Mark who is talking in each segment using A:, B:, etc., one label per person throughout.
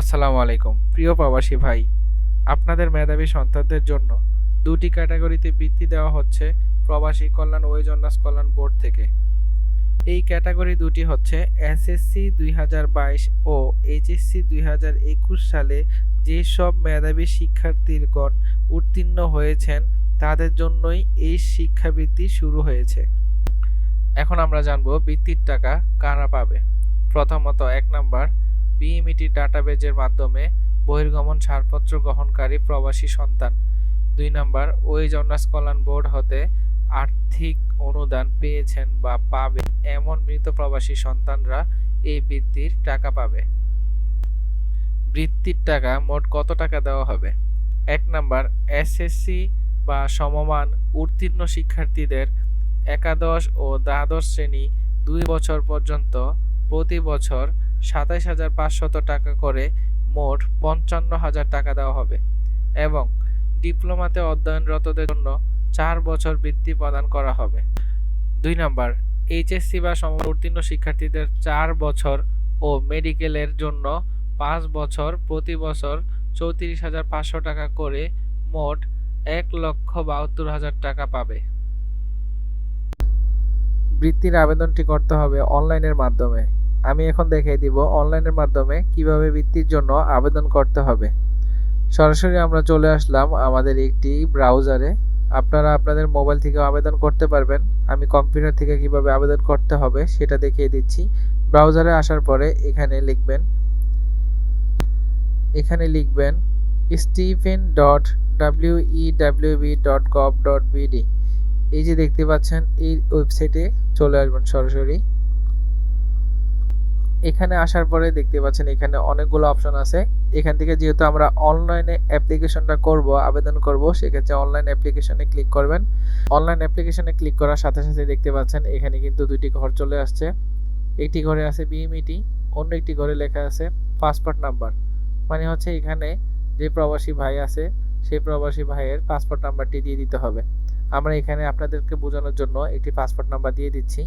A: আসসালামু আলাইকুম। প্রিয় প্রবাসী ভাই, আপনাদের মেধাবী সন্তানদের জন্য দুটি ক্যাটাগরিতে বৃত্তি দেওয়া হচ্ছে প্রবাসী কল্যাণ ওয়েজন্যাস কল্যাণ বোর্ড থেকে। এই ক্যাটাগরি দুটি হচ্ছে এসএসসি দুই হাজার বাইশ ও এইচএসসি দুই হাজার একুশ সালে যেসব মেধাবী শিক্ষার্থীগণ উত্তীর্ণ হয়েছেন, তাদের জন্যই এই শিক্ষাবৃত্তি শুরু হয়েছে। এখন আমরা জানব বৃত্তির টাকা কারা পাবে। প্রথমত এক নাম্বার বিএমইটি ডাটাবেজের মাধ্যমে বহির্গমন ছাড়পত্র গ্রহণকারী প্রবাসী সন্তান। দুই নাম্বার, ওয়েজ অনার্স কল্যাণ বোর্ড হতে আর্থিক অনুদান পেয়েছেন বা পাবে এমন মৃত প্রবাসী সন্তানরা এই বৃত্তির টাকা পাবে। বৃত্তির টাকা মোট কত টাকা দেওয়া হবে? এক নাম্বার, এসএসসি বা সমমান উত্তীর্ণ শিক্ষার্থীদের একাদশ ও দ্বাদশ শ্রেণি দুই বছর পর্যন্ত প্রতি বছর সাতাইশ হাজার পাঁচশত টাকা করে মোট পঞ্চান্ন হাজার টাকা দেওয়া হবে এবং ডিপ্লোমাতে অধ্যয়নরতদের জন্য চার বছর বৃত্তি প্রদান করা হবে। দুই নম্বর, এইচএসসি বা সমউত্তীর্ণ শিক্ষার্থীদের চার বছর ও মেডিকেলের জন্য পাঁচ বছর প্রতি বছর চৌত্রিশ হাজার পাঁচশো টাকা করে মোট এক লক্ষ বাহাত্তর হাজার টাকা পাবে। বৃত্তির আবেদনটি করতে হবে অনলাইনের মাধ্যমে। আমি এখন দেখিয়ে দিব অনলাইনের মাধ্যমে কীভাবে বৃত্তির জন্য আবেদন করতে হবে। সরাসরি আমরা চলে আসলাম আমাদের একটি ব্রাউজারে আপনারা আপনাদের মোবাইল থেকে আবেদন করতে পারবেন। আমি কম্পিউটার থেকে কীভাবে আবেদন করতে হবে সেটা দেখিয়ে দিচ্ছি। ব্রাউজারে আসার পরে এখানে লিখবেন এখানে লিখবেন Stephen dot W E W B dot gov dot BD এই যে দেখতে পাচ্ছেন, এই ওয়েবসাইটে চলে আসবেন সরাসরি। এখানে আসার পরে দেখতে পাচ্ছেন এখানে অনেকগুলো অপশন আছে। এখান থেকে যেহেতু আমরা অনলাইনে অ্যাপ্লিকেশনটা করব, আবেদন করব, সেক্ষেত্রে অনলাইন অ্যাপ্লিকেশনে ক্লিক করবেন। অনলাইন অ্যাপ্লিকেশনে ক্লিক করার সাথে সাথে দেখতে পাচ্ছেন এখানে কিন্তু দুইটি ঘর চলে আসছে। একটি ঘরে আছে বিএমইটি অন্য একটি ঘরে লেখা আছে পাসপোর্ট নাম্বার মানে হচ্ছে এখানে যে প্রবাসী ভাই আছে সেই প্রবাসী ভাইয়ের পাসপোর্ট নাম্বারটি দিয়ে দিতে হবে। আমরা এখানে আপনাদেরকে বোঝানোর জন্য একটি পাসপোর্ট নাম্বার দিয়ে দিচ্ছি।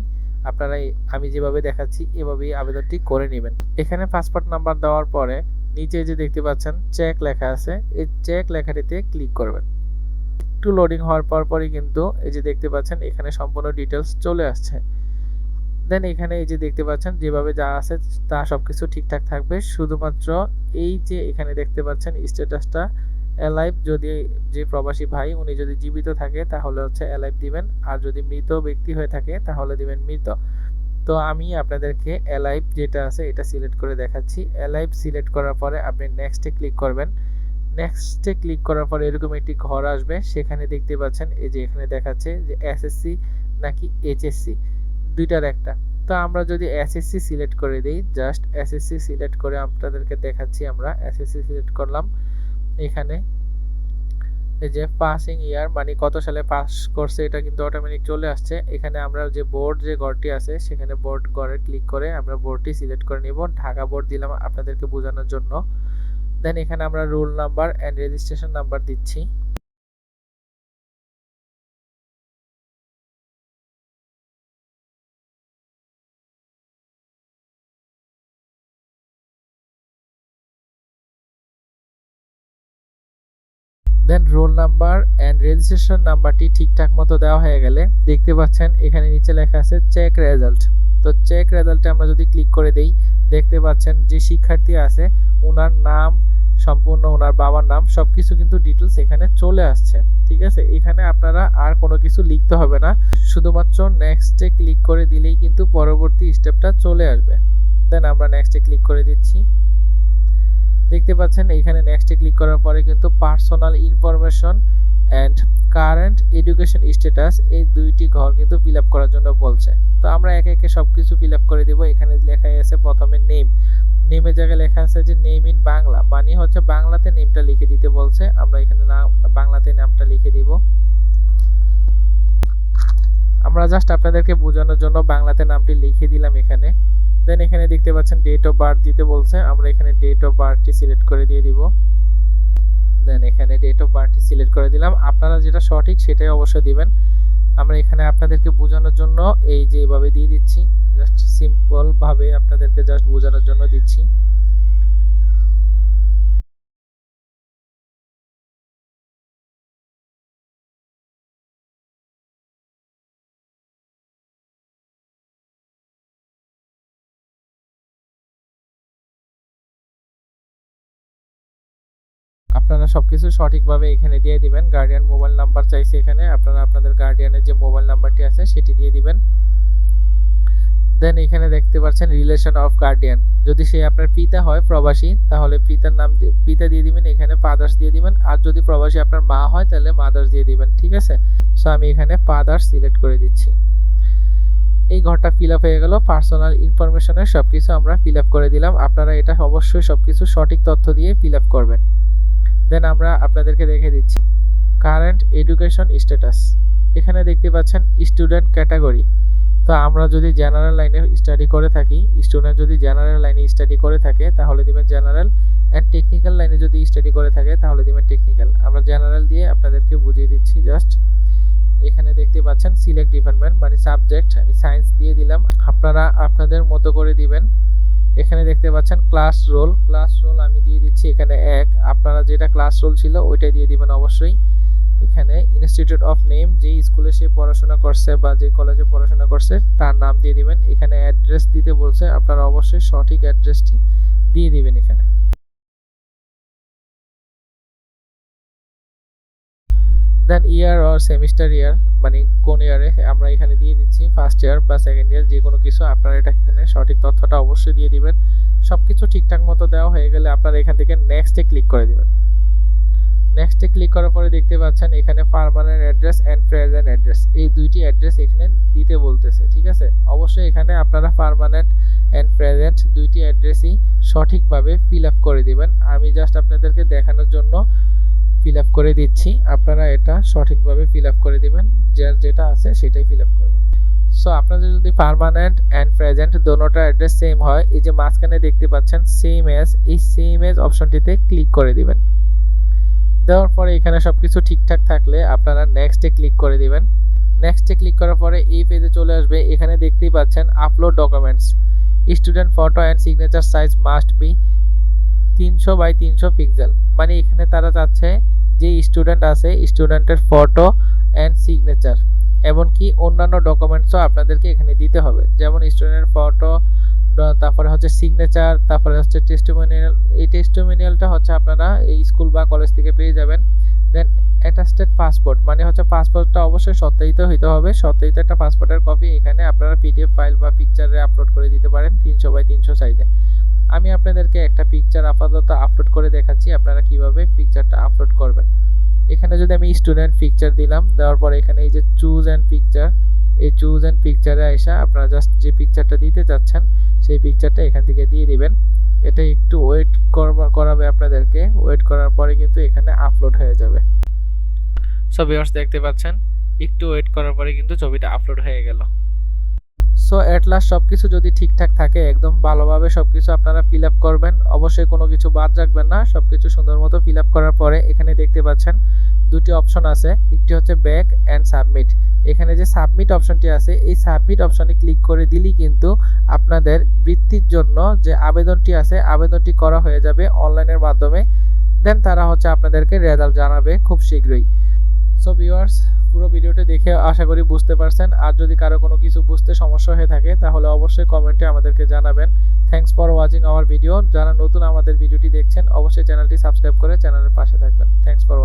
A: আপনারা আমি যেভাবে দেখাচ্ছি, এভাবেই আবেদনটি করে নেবেন। এখানে পাসপোর্ট নাম্বার দেওয়ার পরে নিচে যে দেখতে পাচ্ছেন চেক লেখা আছে। এই চেক লেখাটিতে ক্লিক করবেন। একটু লোডিং হওয়ার পর পরই কিন্তু এই যে দেখতে পাচ্ছেন, এখানে সম্পূর্ণ ডিটেলস চলে আসছে। দেন এখানে এই যে দেখতে পাচ্ছেন, যেভাবে যা আছে তা সব কিছু ঠিকঠাক থাকবে। শুধুমাত্র এই যে এখানে দেখতে পাচ্ছেন স্ট্যাটাসটা অ্যালাইভ যদি যে প্রবাসী ভাই উনি যদি জীবিত থাকে, তাহলে হচ্ছে অ্যালাইভ দিবেন। আর যদি মৃত ব্যক্তি হয়ে থাকে, তাহলে দিবেন মৃত। তো আমি আপনাদেরকে অ্যালাইভ যেটা আছে, এটা সিলেক্ট করে দেখাচ্ছি। অ্যালাইভ সিলেক্ট করার পরে আপনি নেক্সটে ক্লিক করবেন। নেক্সটে ক্লিক করার পরে এরকম একটি ঘর আসবে। সেখানে দেখতে পাচ্ছেন, এই যে এখানে দেখাচ্ছে যে এসএসসি নাকি এইচএসসি দুইটার একটা। তো আমরা যদি এসএসসি সিলেক্ট করে দিই জাস্ট এসএসসি সিলেক্ট করে আপনাদেরকে দেখাচ্ছি আমরা। এসএসসি সিলেক্ট করলাম। এখানে। এই যে পাসিং ইয়ার মানে কত সালে পাস করছে এটা কিন্তু অটোমেটিক চলে আসছে। এখানে আমরা যে বোর্ড যে ঘরটি আছে, সেখানে বোর্ড ঘরে ক্লিক করে আমরা বোর্ডটি সিলেক্ট করে নিব। ঢাকা বোর্ড দিলাম আপনাদেরকে বোঝানোর জন্য। দেন এখানে আমরা roll number and registration number দিচ্ছি। Then roll number and registration নাম্বারটি ঠিকঠাক মতো দেওয়া হয়ে গেলে দেখতে পাচ্ছেন এখানে নিচে লেখা আছে চেক রেজাল্ট তো চেক রেজাল্টে আমরা যদি ক্লিক করে দেই, দেখতে পাচ্ছেন যে শিক্ষার্থী আছে ওনার নাম সম্পূর্ণ ওনার বাবার নাম সব কিছু কিন্তু ডিটেলস এখানে চলে আসছে, ঠিক আছে? এখানে আপনারা আর কোনো কিছু লিখতে হবে না, শুধুমাত্র নেক্সটে ক্লিক করে দিলেই কিন্তু পরবর্তী স্টেপটা চলে আসবে। দেন আমরা নেক্সটে ক্লিক করে দিচ্ছি। দেখতে পাচ্ছেন এখানে নেক্সটে ক্লিক করার পরে কিন্তু personal information and current education status এই দুইটি ঘর কিন্তু ফিল করার জন্য বলছে। তো আমরা একে একে সব কিছু ফিল করে দেব। এখানে লেখা আছে প্রথমে নেম নেমের জায়গায় লেখা আছে যে নেম ইন বাংলা। মানে হচ্ছে বাংলাতে নেমটা লিখে দিতে বলছে। আমরা এখানে নাম, বাংলাতে নামটা লিখে দিব। আমরা জাস্ট আপনাদেরকে বোঝানোর জন্য বাংলাতে নামটি লিখে দিলাম এখানে। দেন এখানে দেখতে পাচ্ছেন ডেট অফ বার্থ দিতে বলছে। আমরা এখানে ডেট অফ বার্থটি সিলেক্ট করে দিয়ে দিব। দেন এখানে ডেট অফ বার্থটি সিলেক্ট করে দিলাম। আপনারা যেটা সঠিক সেটাই অবশ্যই দিবেন। আমরা এখানে আপনাদেরকে বোঝানোর জন্য এই যে এভাবে দিয়ে দিচ্ছি। জাস্ট সিম্পল ভাবে আপনাদেরকে জাস্ট বোঝানোর জন্য দিচ্ছি। আপনারা সবকিছু সঠিকভাবে এখানে দিয়ে দিবেন। গার্ডিয়ান মোবাইল নাম্বার চাইছে এখানে। আপনারা আপনাদের গার্ডিয়ানের যে মোবাইল নাম্বারটি আছে, সেটি দিয়ে দিবেন। দেন এখানে দেখতে পাচ্ছেন রিলেশন অফ গার্ডিয়ান যদি সে আপনার পিতা হয়, প্রবাসী, তাহলে পিতার নাম পিতা দিয়ে দিবেন, এখানে ফাদার্স দিয়ে দিবেন। আর যদি প্রবাসী আপনার মা হয়, তাহলে মাদার্স দিয়ে দিবেন, ঠিক আছে? সো আমি এখানে ফাদার্স সিলেক্ট করে দিচ্ছি। এই ঘরটা ফিল আপ হয়ে গেল। পার্সোনাল ইনফরমেশনের সব কিছু আমরা ফিল আপ করে দিলাম। আপনারা এটা অবশ্যই সব কিছু সঠিক তথ্য দিয়ে ফিল আপ করবেন। দেন আমরা আপনাদেরকে দেখে দিচ্ছি। কারেন্ট এডুকেশন স্ট্যাটাস এখানে দেখতে পাচ্ছেন স্টুডেন্ট ক্যাটাগরি তো আমরা যদি জেনারেল লাইনে স্টাডি করে থাকি স্টুডেন্ট যদি জেনারেল লাইনে স্টাডি করে থাকে, তাহলে দিবেন জেনারেল অ্যান্ড টেকনিক্যাল লাইনে যদি স্টাডি করে থাকে, তাহলে দিবেন টেকনিক্যাল আমরা জেনারেল দিয়ে আপনাদেরকে বুঝিয়ে দিচ্ছি জাস্ট এখানে দেখতে পাচ্ছেন সিলেক্ট ডিপার্টমেন্ট মানে সাবজেক্ট আমি সায়েন্স দিয়ে দিলাম। আপনারা, আপনাদের মতো করে দিবেন। এখানে দেখতে পাচ্ছেন ক্লাস রোল ক্লাস রোল আমি দিয়ে দিচ্ছি এখানে এক। আপনারা যেটা ক্লাস রোল ছিল ওইটাই দিয়ে দিবেন অবশ্যই। এখানে ইনস্টিটিউট অফ নেম যে স্কুলে সে পড়াশোনা করছে বা যে কলেজে পড়াশোনা করছে, তার নাম দিয়ে দিবেন। এখানে অ্যাড্রেস দিতে বলছে। আপনারা অবশ্যই সঠিক অ্যাড্রেসটি দিয়ে দিবেন এখানে। দেন ইয়ার অর সেমিস্টার ইয়ার মানে কোন ইয়ারে আমরা এখানে দিয়ে দিচ্ছি ফার্স্ট ইয়ার বা সেকেন্ড ইয়ার যে কোনো কিছু আপনারা এটা এখানে সঠিক তথ্যটা অবশ্যই দিয়ে দিবেন। সব কিছু ঠিকঠাক মতো দেওয়া হয়ে গেলে আপনারা এখান থেকে নেক্সটে ক্লিক করে দিবেন। নেক্সটে ক্লিক করার পরে দেখতে পাচ্ছেন এখানে permanent address and present address এই দুইটি অ্যাড্রেস এখানে দিতে বলতেছে, ঠিক আছে? অবশ্যই এখানে আপনারা পার্মানেন্ট অ্যান্ড প্রেজেন্ট দুইটি অ্যাড্রেসই সঠিকভাবে ফিল আপ করে দিবেন। আমি জাস্ট আপনাদেরকে দেখানোর জন্য ফিল আপ করে দিচ্ছি। আপনারা এটা সঠিকভাবে ফিল আপ করে দিবেন। যার যেটা আছে সেটাই ফিল আপ করবেন। সো আপনাদের যদি পার্মানেন্ট অ্যান্ড প্রেজেন্ট দোনোটা অ্যাড্রেস সেম হয়, এই যে মাঝখানে দেখতে পাচ্ছেন সেম এজ এই সেম এজ অপশনটিতে ক্লিক করে দিবেন। দেওয়ার পরে এখানে সব কিছু ঠিকঠাক থাকলে আপনারা নেক্সটে ক্লিক করে দিবেন। নেক্সটে ক্লিক করার পরে এই পেজে চলে আসবে। এখানে দেখতেই পাচ্ছেন upload documents student photo and signature size must be তিনশো বাই তিনশো পিক্সেল মানে এখানে তারা চাচ্ছে যে স্টুডেন্ট আছে স্টুডেন্টের ফটো অ্যান্ড সিগনেচার এমনকি অন্যান্য ডকুমেন্টসও আপনাদেরকে এখানে দিতে হবে। যেমন স্টুডেন্টের ফটো তারপরে হচ্ছে সিগনেচার তারপরে হচ্ছে টেস্টিমোনিয়াল এই টেস্টিমোনিয়ালটা হচ্ছে আপনারা এই স্কুল বা কলেজ থেকে পেয়ে যাবেন। দেন অ্যাটাস্টেড পাসপোর্ট মানে হচ্ছে পাসপোর্টটা অবশ্যই সত্যায়িত হইতে হবে। সত্যায়িত একটা পাসপোর্টের কপি এখানে আপনারা পিডিএফ ফাইল বা পিকচারে আপলোড করে দিতে পারেন তিনশো বাই তিনশো সাইজে আমি আপনাদেরকে একটা পিকচার আপাতত আপলোড করে দেখাচ্ছি, আপনারা কীভাবে পিকচারটা আপলোড করবেন। এখানে যদি আমি স্টুডেন্ট পিকচার দিলাম, দেওয়ার পরে এখানে এই যে চুজ অ্যান্ড পিকচার এই চুজ অ্যান্ড পিকচারে আসা আপনারা জাস্ট যে পিকচারটা দিতে চাচ্ছেন, সেই পিকচারটা এখান থেকে দিয়ে দিবেন। এটা একটু ওয়েট করাবে আপনাদেরকে ওয়েট করার পরে কিন্তু এখানে আপলোড হয়ে যাবে। সো ভিউয়ার্স দেখতে পাচ্ছেন, একটু ওয়েট করার পরে কিন্তু ছবিটা আপলোড হয়ে গেল। সো এট লাস্ট সব কিছু যদি ঠিকঠাক থাকে, একদম ভালোভাবে সব কিছু আপনারা ফিল আপ করবেন। অবশ্যই কোনো কিছু বাদ রাখবেন না। সব কিছু সুন্দর মতো ফিল আপ করার পরে এখানে দেখতে পাচ্ছেন দুটি অপশন আছে। একটি হচ্ছে ব্যাক অ্যান্ড সাবমিট এখানে যে সাবমিট অপশনটি আছে, এই সাবমিট অপশনে ক্লিক করে দিলেই কিন্তু আপনাদের বৃত্তির জন্য যে আবেদনটি আছে, আবেদনটি করা হয়ে যাবে অনলাইনের মাধ্যমে। দেন তারা হচ্ছে আপনাদেরকে রেজাল্ট জানাবে খুব শীঘ্রই। সো ভিউয়ার্স পুরো ভিডিওটি দেখে আশা করি বুঝতে পারছেন। আর যদি কারও কোনো কিছু বুঝতে সমস্যা হয়ে থাকে, তাহলে অবশ্যই কমেন্টে আমাদেরকে জানাবেন। Thanks for watching our video যারা নতুন আমাদের ভিডিওটি দেখছেন, অবশ্যই চ্যানেলটি সাবস্ক্রাইব করে চ্যানেলের পাশে থাকবেন। Thanks for